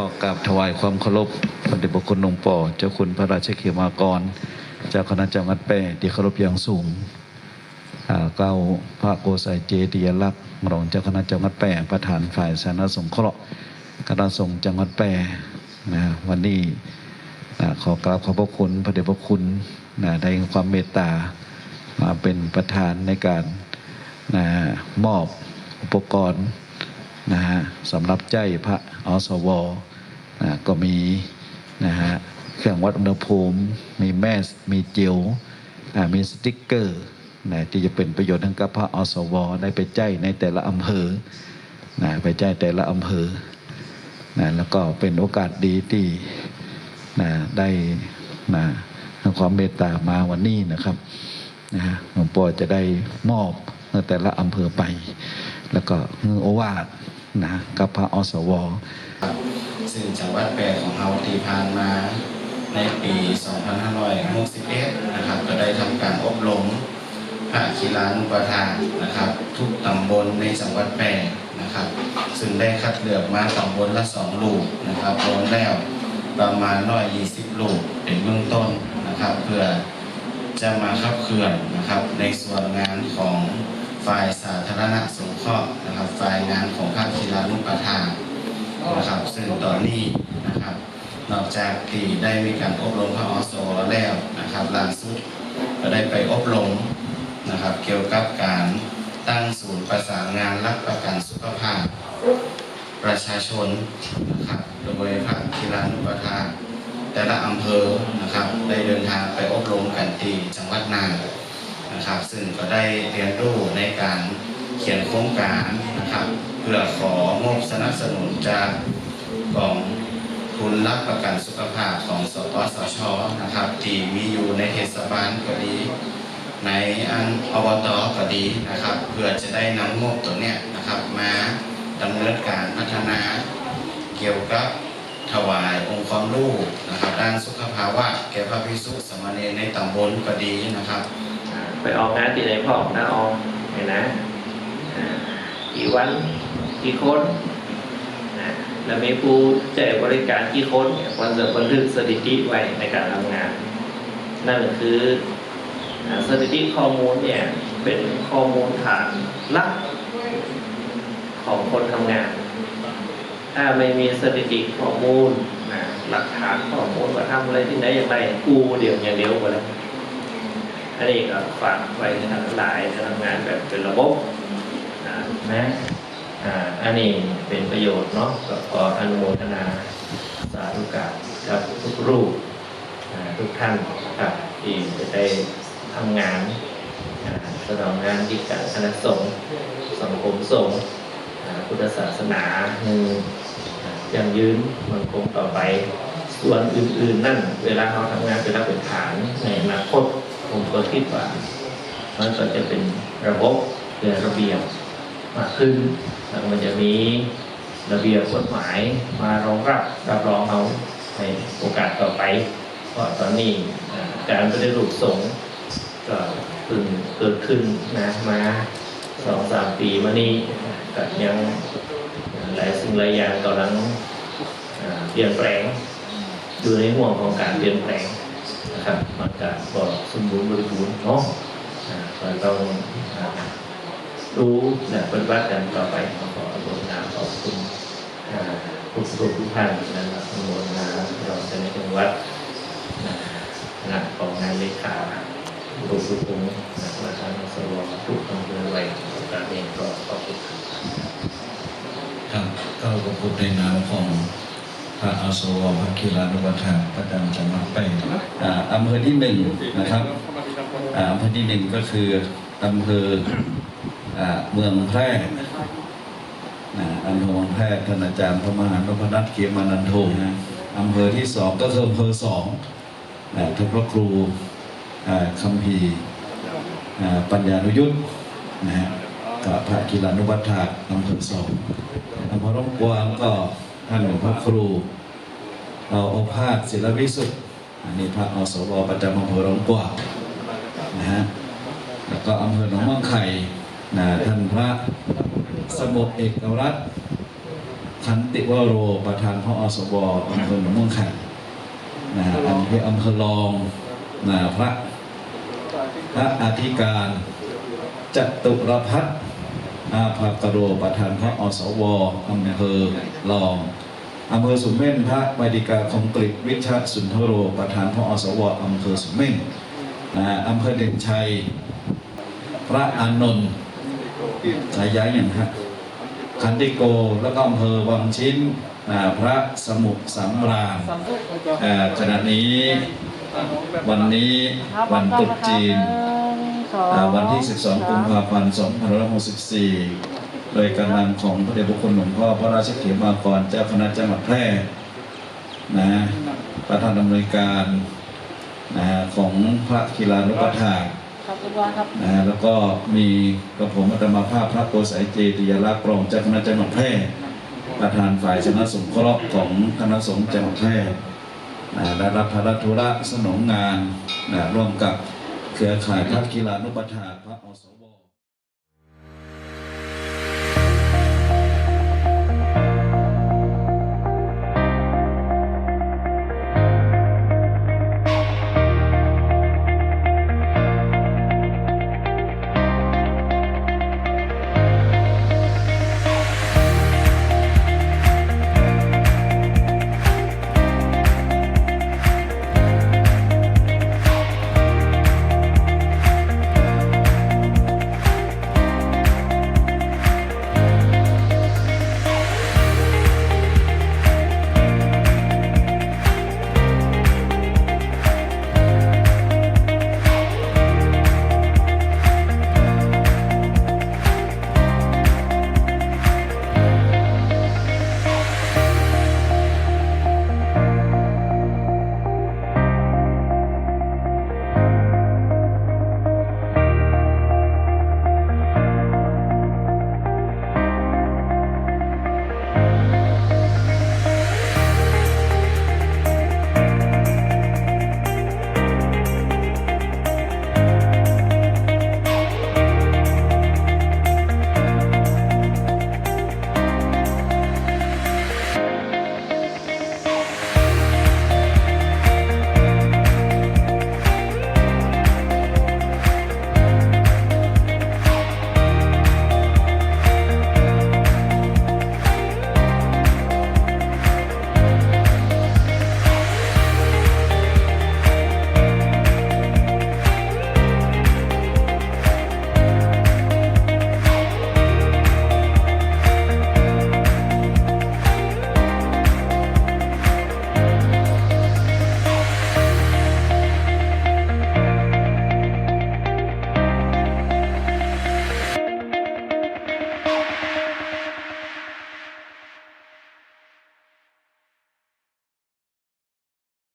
ขอกราบถวายความเคารพพระเดชพระคุณหลวงป่อเจ้าคุณพระราชเขมากร เจ้าคณะจังหวัดแปร่ที่เคารพอย่างสูงเก้าพระโกสัยเจดียลักษณ์รองเจ้าคณะจังหวัดแปร่ประธานฝ่ายสาธารณสงเคราะห์คณะสงฆ์จังหวัดแปร่นะวันนี้นะขอกราบขอบพระคุณพระเดชพระคุณนะได้ความเมตตามาเป็นประธานในการนะมอบอุปกรณ์ นะฮะสำหรับใจพระอสวนะก็มีนะฮะเครื่องวัดอุณหภูมิ มีแมสมีเจลอ่ามีสติ๊กเกอร์นะที่จะเป็นประโยชน์ทั้งกับพระอสวได้ไปใจในแต่ละอำเภอนะไปใจแต่ละอำเภอนะแล้วก็เป็นโอกาสดีที่นะได้นะให้ความเมตตามาวันนี้นะครับนะฮะหลวงพ่อจะได้มอบในแต่ละอำเภอไป แล้วก็เงือโอวาท นะกับพระอสวซึ่งจังหวัดแปรของเราที่ผ่านมาในปี 2561 นะครับ ก็ได้ทำการอบรมพระคีลานุปทานนะครับ ทุกตำบลในจังหวัดแปรนะครับ ซึ่งได้คัดเลือกมาตำบลละสองลูกนะครับรวมแล้วประมาณ 120 ลูกเป็นเบื้องต้นนะครับ เพื่อจะมาขับเคลื่อนนะครับในส่วนงานของฝ่ายสาธารณสง เคราะห์นะครับฝ่ายงานของภาคกีฬานุปทานนะครับซึ่งตอนนี้นะครับ นอกจากที่ได้มีการอบรมพระอสแล้วนะครับล่าสุดก็ได้ไปอบรมนะครับ เกี่ยวกับการตั้งศูนย์ประสานงานรับประกันสุขภาพ ประชาชนนะครับโดยพระกีฬานุปทานแต่ละอำเภอนะครับได้เดินทางไปอบรมกันที่จังหวัดน่านนะครับ ซึ่งก็ได้เรียนรู้ในการ ขียนโครงการนะครับ เพื่อของบสนับสนุนจากกองทุนรับประกันสุขภาพของสปสชนะครับที่มีอยู่ในเทศบาลก็ดี ในอันอบตก็ดีนะครับ เพื่อจะได้นำงบตัวเนี้ยนะครับมาดำเนินการพัฒนา เกี่ยวกับถวายองค์ความรู้นะครับ ด้านสุขภาวะแก่พระภิกษุสมเณรในตำบลก็ดีนะครับ ไปออกงานที่ไหนพ่อออกหน้าออกเห็นนะ กี่วันกี่คนนะแล้วมีผู้แจกบริการกี่คนเนี่ยวันจะบันทึกสถิติไว้ในการทำงาน นั่นคือสถิติข้อมูลเนี่ยเป็นข้อมูลฐานหลักของคนทำงาน ถ้าไม่มีสถิติข้อมูลนะหลักฐานข้อมูลว่าทำอะไรที่ไหนอย่างไรกูเดี๋ยวอย่างเดียวก็แล้วอันนี้ก็ฝากไว้ในทางหลายทำงานแบบเป็นระบบ นะอันนี้เป็นประโยชน์เนาะก็ขออนุโมทนาสาธุการกับทุกรูปทุกท่านครับที่จะได้ทำงานสนองงานที่การคณะสงฆ์สังคมสงฆ์พุทธศาสนาอย่ายังยืนมันคงต่อไป ส่วนอื่น ๆ นั่น เวลาเราทำงานเป็นรักเป็นฐานในอนาคตผมก็คิดว่ามันก็จะเป็นระบบเป็นระเบียบ มากขึ้นแล้วมันจะมีระเบียบกฎหมายมารองรับรับรองเอาในโอกาสต่อไปเพราะตอนนี้การปฏิรูปสงฆ์ก็เพิ่งเกิดขึ้นนะมาสองสามปีมานี้ก็ยังหลายสิ่งหลายอย่างกำลังเปลี่ยนแปลงอยู่ในห่วงของการเปลี่ยนแปลงนะครับมันจะก็สมบูรณ์บริบูรณ์เนาะอ่าต้องอ่า รู้และปฏิบัติกันต่อไปขอขออนุโมทนาขอบคุณอ่าทุกทุกทุกท่านนะครับอนุโมทนาเราจะในจังหวัดอ่าคณะของงานเลขาทุกทุกองค์นะประธานสวทุกอำเภอไว้กาสนี้ก็ขอบคุณครับก็ขอบคุณในนามของพระอาสวพระกีฬานุวัฒนประจำจังหวัดแปอำเภอที่หนึ่งนะครับอำเภอที่หนึ่งก็คืออำเภอ เมืองแพร่นะอำเภอเมืองแพร่ท่านอาจารย์พระมหานพนัทเกียรมานันโทนะอำเภอที่สองก็คืออำเภอสองนะท่านพระครูอ่าคำพีปัญญานุยุทธนะฮะกับพระกีฬานุวัฒน์อำเภอสองอำเภอร่องกวางก็ท่านหลวงพระครูเอาโอภาสศิลวิสุทธิ์อันนี้พระอสวประจำอำเภอร่องกวางนะฮะแล้วก็อำเภอหนองมังไข่ นะท่านพระสมุทรเอกรัตคันติวโรประธานพระอสวอำเภอหนองม่วงไข่นะฮะอำเภออำเภอรองนะพระพระอธิการจตุรพัฒน์อาภากโรประธานพระอสวอำเภอรองอำเภอสุมเม่นพระวดิกาคงกฤษวิชาสุนทโร ประธานพระอสวอำเภอสุมเม่นนะอำเภอเด่นชัย พระอานนท์ สายย้ายอย่างฮะคันติโกแล้วก็อำเภอวังชิ้นอ่าพระสมุทรสำราญอ่าขณะนี้วันนี้วันตรุษจีนอ่าวันที่ 12 กุมภาพันธ์ 2564 โดยการนำของพระเดชพระคุณหลวงพ่อพระราชเขมากรเจ้าคณะจังหวัดแพร่นะประธานดำเนินการนะของพระกีฬานุปถากขอบ คุณวาครับแล้วก็มีกระผมอัตมาภาพพระโกศัยเจติยลักษณ์รองเจ้าคณะจังหวัดแพร่ประธานฝ่ายคณะสงฆ์เคราะห์ของคณะสงฆ์จังหวัดแพร่นะได้รับพระระธุระสนองงานร่วมกับเครือข่ายพระกีฬานุปถาพระอส